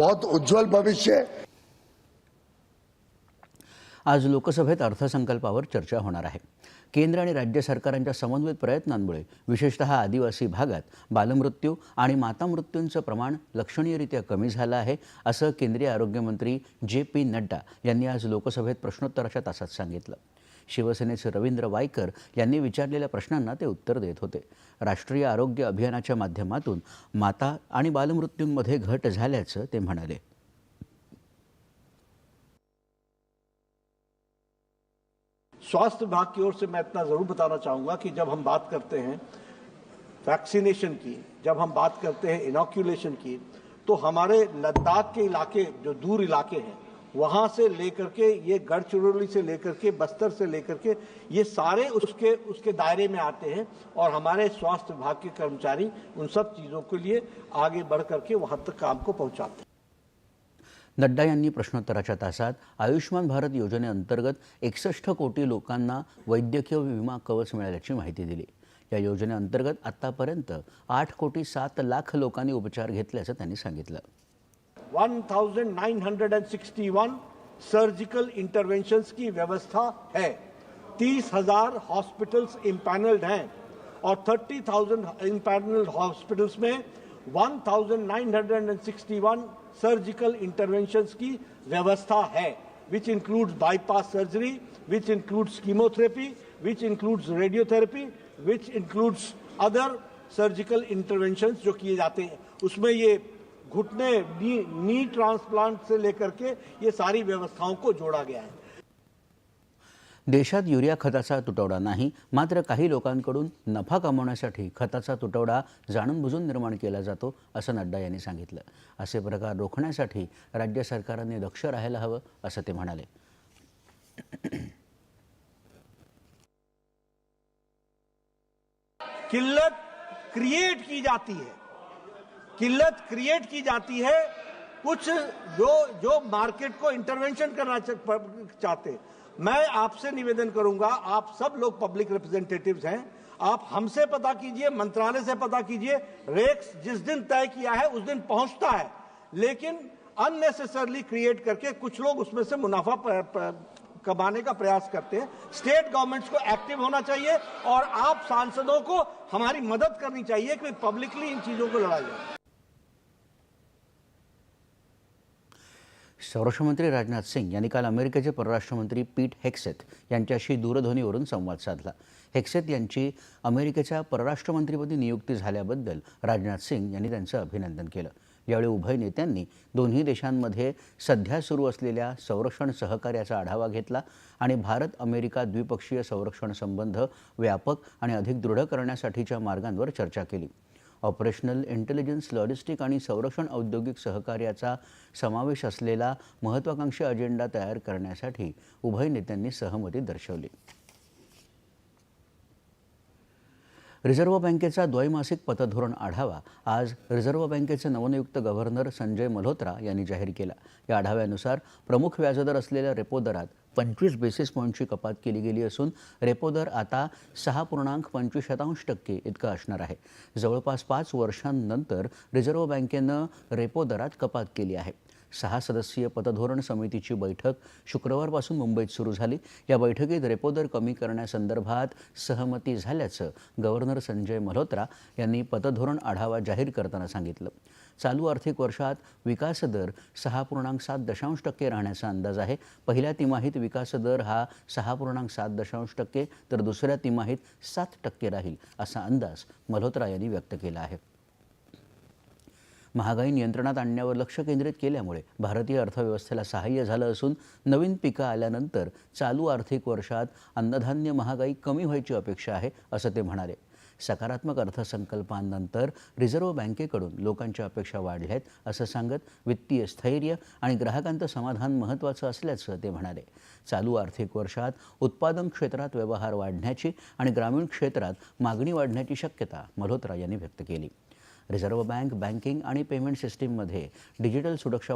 बहुत उज्ज्वल भविष्य आज लोकसभेत अर्थसंकल्पावर चर्चा होणार आहे. केंद्र आणि राज्य सरकारांच्या समन्वित प्रयत्नांमुळे विशेषतः आदिवासी भागात बालमृत्यू आणि मातामृत्यूंचं प्रमाण लक्षणीयरित्या कमी झालं आहे असं केंद्रीय आरोग्यमंत्री जे पी नड्डा यांनी आज लोकसभेत प्रश्नोत्तराच्या तासात सांगितलं. शिवसेनेचे रवींद्र वायकर यांनी विचारलेल्या प्रश्नांना ते उत्तर देत होते. राष्ट्रीय आरोग्य अभियानाच्या माध्यमातून माता आणि बालमृत्यूंमध्ये घट झाल्याचं ते म्हणाले. स्वास्थ्य विभाग की ओर से मैं इतना जरूर बताना चाहूंगा कि जब हम बात करते हैं वैक्सीनेशन की जब हम बात करते हैं इनोक्यूलेशन की तो हमारे लद्दाख के इलाके जो दूर इलाके हैं वहां से लेकर के ये गढ़चिरौली से लेकर के बस्तर से लेकर के ये सारे उसके उसके दायरे में आते हैं और हमारे स्वास्थ्य विभाग के कर्मचारी उन सब चीजों के लिए आगे बढ़ करके वहां तक काम को पहुंचाते हैं। नड्डा यांनी प्रश्नोत्तराच्या तासात आयुष्मान भारत योजनेअंतर्गत एकसष्ट कोटी लोकांना वैद्यकीय विमा कवच मिळाल्याची माहिती दिली. या योजनेअंतर्गत आत्तापर्यंत आठ कोटी सात लाख लोकांनी उपचार घेतल्याचं त्यांनी सांगितलं. 1961 सर्जिकल इंटरवेंशंस की व्यवस्था है। तीस हज़ार हॉस्पिटल्स इम्पैनल्ड हैं और थर्टी थाउज़ेंड इम्पैनल्ड हॉस्पिटल्स में 1961 सर्जिकल इंटरवेंशंस की व्यवस्था है which includes bypass surgery which includes chemotherapy which includes radiotherapy which includes other surgical interventions जो किए जाते हैं। उसमें ये घुटने नी, नी ट्रांसप्लांट से लेकर के ये सारी व्यवस्थाओं को जोड़ा गया है। देशात युरिया खताचा तुटवडा नाही मात्र काही लोकांकडून नफा कमवण्यासाठी खताचा तुटवडा जाणून बुजून निर्माण केला जातो असं नड्डा यांनी सांगितलं. असे प्रकार रोखण्यासाठी राज्य सरकारांनी दक्ष राहायला हवं असं ते म्हणाले. किल्लत क्रिएट की जाती है। किल्लत क्रिएट की जाती है, कुछ जो जो मार्केट को इंटरवेंशन करना चाहते। मैं आपसे निवेदन करूँगा, आप सब लोग पब्लिक रिप्रेजेंटेटिव्स हैं, आप हमसे पता कीजिए, मंत्रालय से पता कीजिए, रेक्स जिस दिन तय किया है, उस दिन पहुँचता है। लेकिन अननेसेसरली क्रिएट करके कुछ लोग उसमें से मुनाफा प- प- कमाने का प्रयास करते हैं। स्टेट गवर्नमेंट्स को एक्टिव होना चाहिए और आप सांसदों को हमारी मदद करनी चाहिए कि पब्लिकली इन चीज़ों को लड़ा। जाए संरक्षणमंत्री राजनाथ सिंग यांनी काल अमेरिकेचे परराष्ट्रमंत्री पीट हेक्सेथ यांच्याशी दूरध्वनीवरून संवाद साधला. हेक्सेथ यांची अमेरिकेच्या परराष्ट्रमंत्रीपदी नियुक्ती झाल्याबद्दल राजनाथ सिंग यांनी त्यांचं अभिनंदन केलं. यावेळी उभय नेत्यांनी दोन्ही देशांमध्ये सध्या सुरू असलेल्या संरक्षण सहकार्याचा आढावा घेतला आणि भारत अमेरिका द्विपक्षीय संरक्षण संबंध व्यापक आणि अधिक दृढ करण्यासाठीच्या मार्गांवर चर्चा केली. ऑपरेशनल इंटेलिजन्स लॉजिस्टिक आणि संरक्षण औद्योगिक सहकार्याचा समावेश असलेला महत्त्वाकांक्षी अजेंडा तयार करण्यासाठी उभय नेत्यांनी सहमती दर्शवली. रिझर्व्ह बँकेचा द्वैमासिक पतधोरण आढावा आज रिझर्व्ह बँकेचे नवनियुक्त गव्हर्नर संजय मल्होत्रा यांनी जाहीर केला. या आढाव्यानुसार प्रमुख व्याजदर असलेल्या रेपो दरात पंचवीस बेसिस पॉईंटची कपात केली गेली असून रेपो दर आता सहा पूर्णांक पंचवीस शतांश टक्के इतका असणार आहे. जवळपास पाच वर्षांनंतर रिझर्व्ह बँकेनं रेपो दरात कपात केली आहे. सहा सदस्यीय पतधोरण समितीची बैठक शुक्रवारपासून मुंबईत सुरू झाली. या बैठकीत रेपो दर कमी करण्यासंदर्भात सहमती झाल्याचं गव्हर्नर संजय मल्होत्रा यांनी पतधोरण आढावा जाहीर करताना सांगितलं. चालू आर्थिक वर्षात विकास दर सहा पूर्णांक सात दशांश टक्के राहण्याचा अंदाज आहे. पहिल्या तिमाहीत विकास दर हा सहा पूर्णांक सात दशांश टक्के तर दुसऱ्या तिमाहीत सात टक्के राहील असा अंदाज मल्होत्रा यांनी व्यक्त केला आहे. महागाई नियंत्रणात आणण्यावर लक्ष केंद्रित केल्यामुळे भारतीय अर्थव्यवस्थेला सहाय्य झालं असून नवीन पिकं आल्यानंतर चालू आर्थिक वर्षात अन्नधान्य महागाई कमी व्हायची अपेक्षा आहे असं ते म्हणाले. सकारात्मक अर्थसंकल्पानंतर रिझर्व्ह बँकेकडून लोकांच्या अपेक्षा वाढल्या आहेत असं सांगत वित्तीय स्थैर्य आणि ग्राहकांचं समाधान महत्त्वाचं असल्याचं ते म्हणाले. चालू आर्थिक वर्षात उत्पादन क्षेत्रात व्यवहार वाढण्याची आणि ग्रामीण क्षेत्रात मागणी वाढण्याची शक्यता मल्होत्रा यांनी व्यक्त केली. रिझर्व्ह बँक बँकिंग आणि पेमेंट सिस्टीममध्ये डिजिटल सुरक्षा